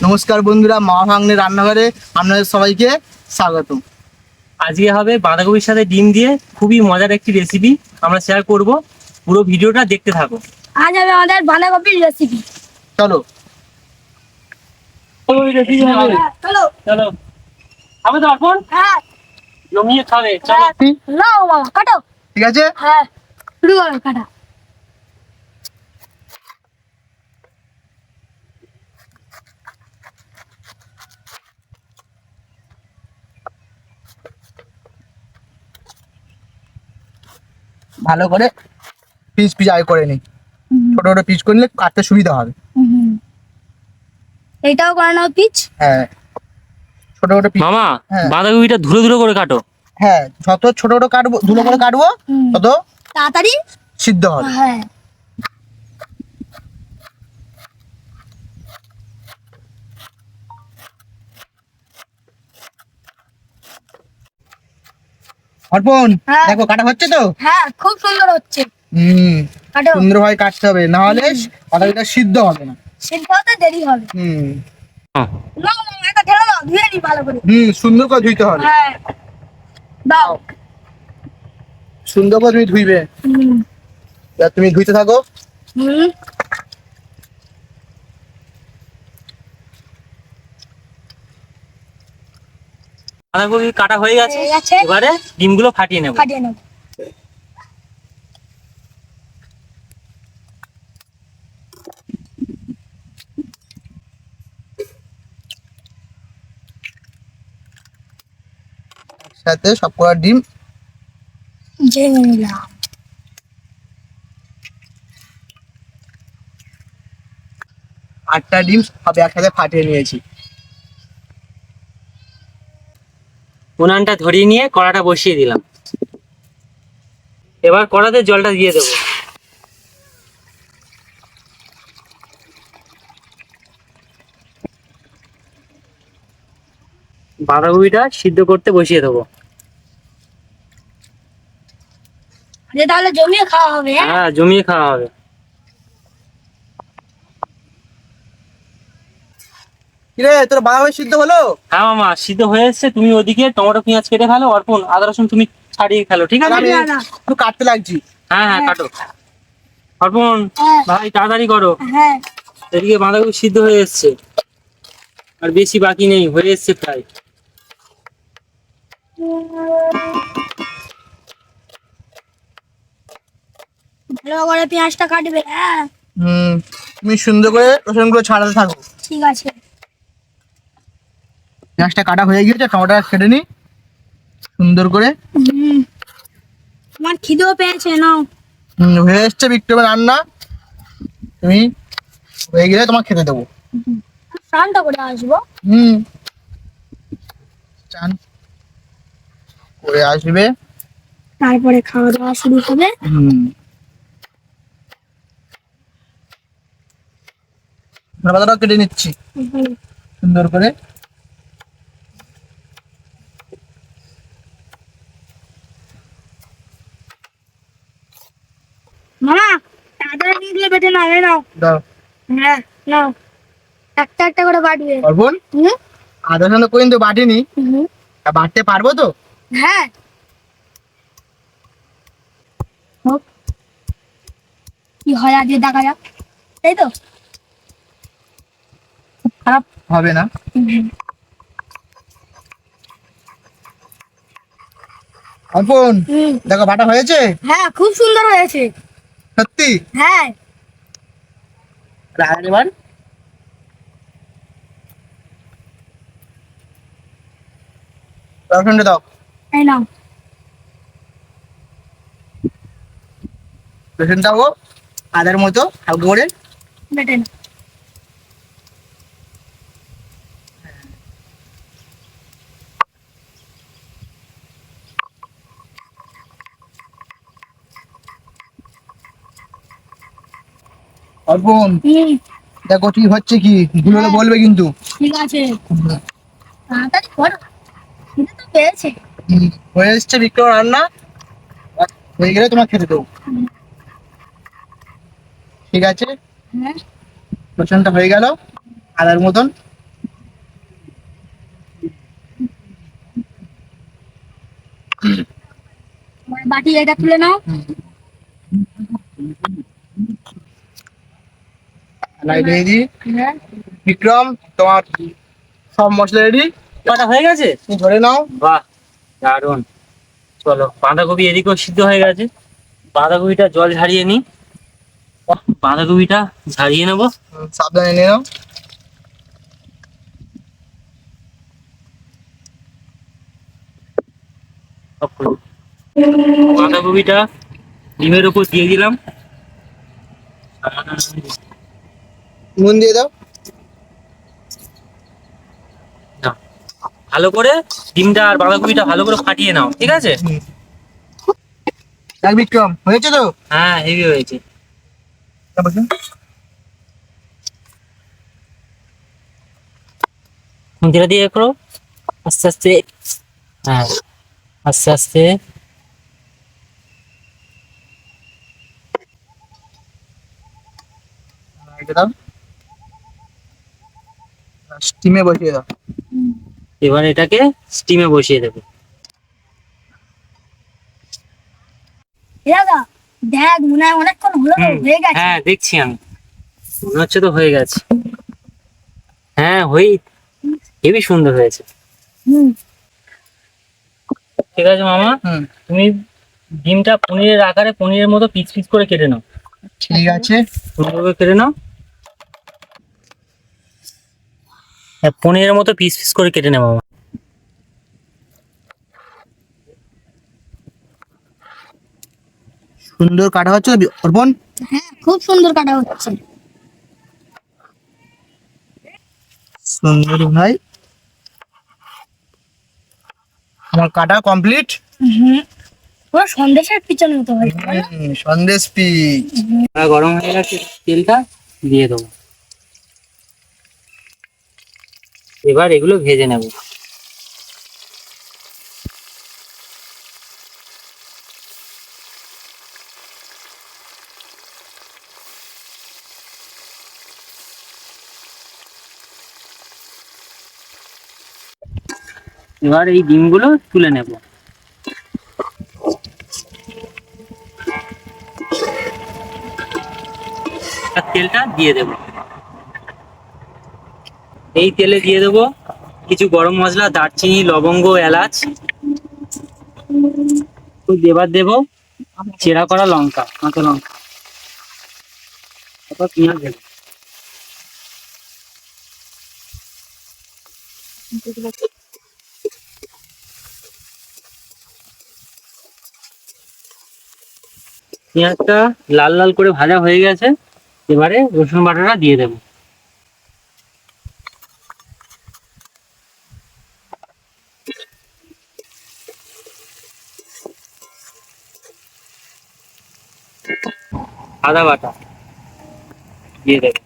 নমস্কার বন্ধুরা মা ভাগ্নের রান্নাঘরে আপনাদের সবাইকে স্বাগত আজকে হবে বাঁধাকপির সাথে ডিম দিয়ে খুবই মজার একটি রেসিপি আমরা শেয়ার করব পুরো ভিডিওটা দেখতে থাকো। আজ হবে আমাদের বাঁধাকপির রেসিপি চলো। চলো চলো। হবে তো অর্পণ হ্যাঁ। জমিয়ে খাবে চলো। হ্যাঁ। নাও মামা কাটো। ঠিক আছে? হ্যাঁ। শুরু করো কাটা। ভালো করে পিস পিস আয় করে নিই ছোট ছোট পিস নিলে কাটতে সুবিধা হবে। এটাও এইটাও করে নাও পিচ। হ্যাঁ। ছোট ছোট পিচ মামা হ্যাঁ। বাঁধাকপিটা ধুলো ধুলো করে কাটো। হ্যাঁ যত ছোট ছোট কাটবো ধুলো করে কাটবো তত তাড়াতাড়ি। সিদ্ধ হবে। হ্যাঁ। অর্পণ হ্যাঁ। দেখো কাটা হচ্ছে তো? হ্যাঁ খুব সুন্দর হচ্ছে। হুম কাটো। সুন্দরভাবে কাটতে হবে না হলে বাঁধাকপিটা সিদ্ধ হবে না। সিদ্ধ হতে দেরি হবে। হুম। নাও মামা এটা ঢেলে নাও ধুয়ে নি ভালো করে। হুম সুন্দর করে ধুইতে হবে। হ্যাঁ। দাও। সুন্দর করে তুমি ধুইবে। হুম। তুমি ধুইতে থাকো। হুম। বাঁধাকপি কাটা হয়ে গেছে হয়ে গেছে। এবারে ডিমগুলো ফাটিয়ে নেব। ফাটিয়ে নাও সাথে সব কটা ডিম। নিলাম। আটটা ডিম সব একসাথে ফাটিয়ে নিয়েছি। উনানটা ধরিয়ে নিয়ে কড়াটা বসিয়ে দিলাম। এবার কড়াতে জলটা দিয়ে দেবো। বাঁধাকপিটা সিদ্ধ করতে বসিয়ে দেবো। তাহলে জমিয়ে খাওয়া হবে হ্যাঁ? হ্যাঁ জমিয়ে খাওয়া হবে। কিরে তোর বাঁধাকপি সিদ্ধ হলো? হ্যাঁ মামা সিদ্ধ হয়ে এসছে। তুমি ওদিকে টমেটো পেঁয়াজ কেটে ফেলো অর্পণ আদা রসুন তুমি ছাড়িয়ে ফেলো ঠিক আছে? আমি। একটু কাটতে লাগছি। হ্যাঁ হ্যাঁ কাটো। অর্পণ হ্যাঁ। ভাই তাড়াতাড়ি করো। হ্যাঁ। এদিকে বাঁধাকপি সিদ্ধ হয়ে এসছে। আর বেশি বাকি নেই হয়ে এসছে প্রায়। ভালো করে পেঁয়াজটা কাটবে হ্যাঁ? হুম তুমি সুন্দর করে রসুনগুলো ছাড়াতে থাকো। ঠিক আছে। পেঁয়াজটা কাটা হয়ে গিয়েছে টমেটো কেটে নি সুন্দর করে। আমার খিদেও পেয়েছে নাও। হয়ে এসছে বিক্রমের রান্না। তুমি হয়ে গেলে তোমার খেতে দেবো। স্নানটা করে আসব। হুম। চান করে আসবে। তারপরে খাওয়া দাওয়া শুরু হবে। হুম। পাতাটাও কেটে নিচ্ছি। সুন্দর করে মামা নাও এই নাও। দাও। হ্যাঁ নাও। একটা একটা করে বাটবে হুম? আদা সাদা করে কিন্তু বাটিনি। বাটতে পারব তো? হ্যাঁ। কি হয় আজকে দেখা যাক। তাই তো? খারাপ? হবে না। অর্পণ দেখো বাটা হয়েছে? হ্যাঁ খুব সুন্দর হয়েছে। সত্যি? হ্যাঁ। এবার। রসুনটা দাও। এই নাও। রসুনটাও আদার মতো হালকা করে। বেটে নাও। অর্পণ দেখো কি হচ্ছে কি? গুলো হ্যাঁ। বলবে কিন্তু। ঠিক আছে। তাড়াতাড়ি করো। এটা তো পেয়েছে হয়ে এসছে বিক্রম রান্না। হয়ে গেলে তোমার খেতে দেবো। ঠিক আছে? হ্যাঁ। লোচনটা হয়ে গেল আদার মতন। বাটি এটা তুলে নাও। লাইট রেডি বিক্রম তোমার সব মশলা রেডি কটা হয়ে গেছে? তুমি ধরে নাও। বাহ দারুণ চলো বাঁধাকপি এদিকেও সিদ্ধ হয়ে গেছে। বাঁধাকপিটা জল ঝারিয়ে নি বাঁধাকপিটা ঝারিয়ে নেব। সাবধানে নিয়ে নাও। বাঁধাকপিটা ডিমের উপর দিয়ে দিলাম। নুন দিয়ে দাও। ভালো করে ডিমটা আর বাঁধাকপিটা ভালো করে ফাটিয়ে নাও ঠিক আছে? দেখ বিক্রম হয়েছে তো? হ্যাঁ হেভি হয়েছে। খুন্তিটা দিয়ে করো আস্তে আস্তে। হ্যাঁ আস্তে আস্তে। এটা দাও। স্টিমে বসিয়ে দাও। এবার এটাকে স্টিমে বসিয়ে দেবো। দেখ মনে হয় অনেকক্ষণ হলো হয়ে গেছে। হ্যাঁ দেখছি আমি। মনে হচ্ছে তো হয়ে গেছে। হ্যাঁ হই হেবি সুন্দর হয়েছে। হুম। ঠিক আছে মামা? তুমি ডিমটা পনিরের আকারে পনিরের মতো পিস পিস করে কেটে নাও। ঠিক আছে। সুন্দরভাবে কেটে নাও হ্যাঁ পনিরের মতো পিস পিস করে কেটে মামা সুন্দর কাটা হচ্ছে অর্পণ? হ্যাঁ খুব সুন্দর কাটা হচ্ছে। সুন্দর ভাই। আমার কাটা কমপ্লিট পুরো সন্দেশের পিছনে মতো হয়েছে বলো? সন্দেশ কড়া গরম হয়ে গেছে তেলটা দিয়ে দেবো। এবার এগুলো ভেজে নেব। এবার এই ডিমগুলো তুলে নেব। তেলটা দিয়ে দেব। এই তেলে দিয়ে দেব কিছু গরম মশলা, দারচিনি, লবঙ্গ, এলাচ। দেবার দেব চেরা করা লঙ্কা, কাঁচা লঙ্কা। তারপর পেঁয়াজ দেব। পেঁয়াজটা লাল লাল করে ভাজা হয়ে গেছে, এবারে রসুন বাটাটা দিয়ে দেবো। আদা বাটা। দিয়ে দেবো।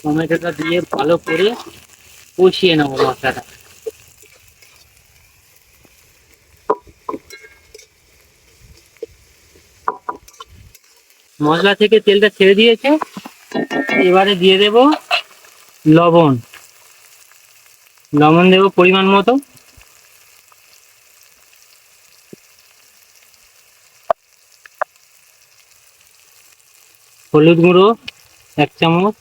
টমেটোটা দিয়ে ভালো করে কষিয়ে নেব মশলাটা। মশলা থেকে তেলটা ছেড়ে দিয়েছে। এবারে দিয়ে দেব লবণ। লবণ দেব পরিমাণ মতো। হলুদ গুঁড়ো এক চামচ।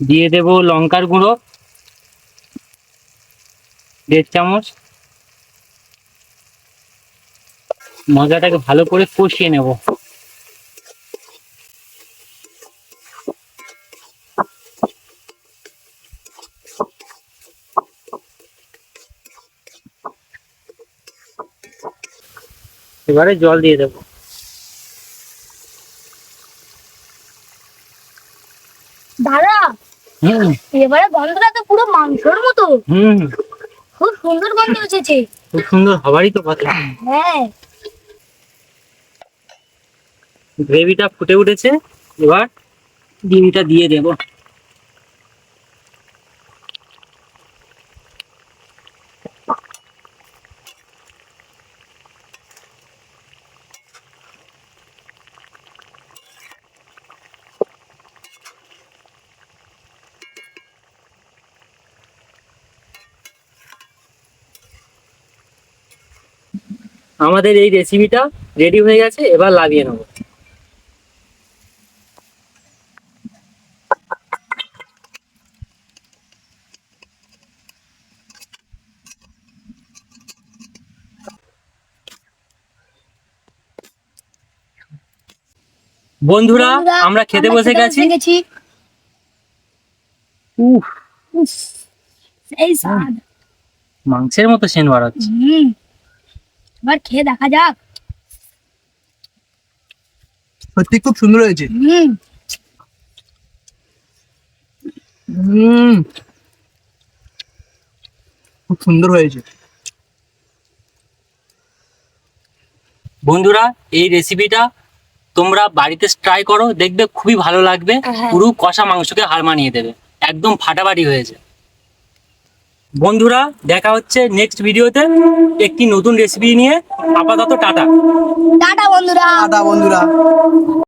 দিয়ে দেব লঙ্কার গুঁড়ো দেড় চামচ। মশলাটাকে ভালো করে কষিয়ে নেব। এবারে জল দিয়ে দেবো। দাদা হুম। এবারে গন্ধটা তো পুরো মাংসর মতো। হুম। খুব সুন্দর গন্ধ এসেছে। খুব সুন্দর হবারই তো কথা। হ্যাঁ। গ্রেভিটা ফুটে উঠেছে, এবার ডিমটা দিয়ে দেব। আমাদের এই রেসিপিটা রেডি হয়ে গেছে, এবার লাভিয়ে নেব। বন্ধুরা আমরা খেতে বসে গেছি। মাংসের মতো সেন বাড়াচ্ছে এবার খেয়ে দেখা যাক। সত্যি খুব সুন্দর হয়েছে। হুম। হুম। খুব সুন্দর হয়েছে। বন্ধুরা এই রেসিপিটা তোমরা বাড়িতে ট্রাই করো দেখবে খুবই ভালো লাগবে হ্যাঁ। পুরো কষা মাংসকে হার মানিয়ে দেবে একদম ফাটাফাটি হয়েছে বন্ধুরা দেখা হচ্ছে নেক্সট ভিডিওতে একটি নতুন রেসিপি নিয়ে আপাতত টাটা। টাটা বন্ধুরা। টাটা বন্ধুরা।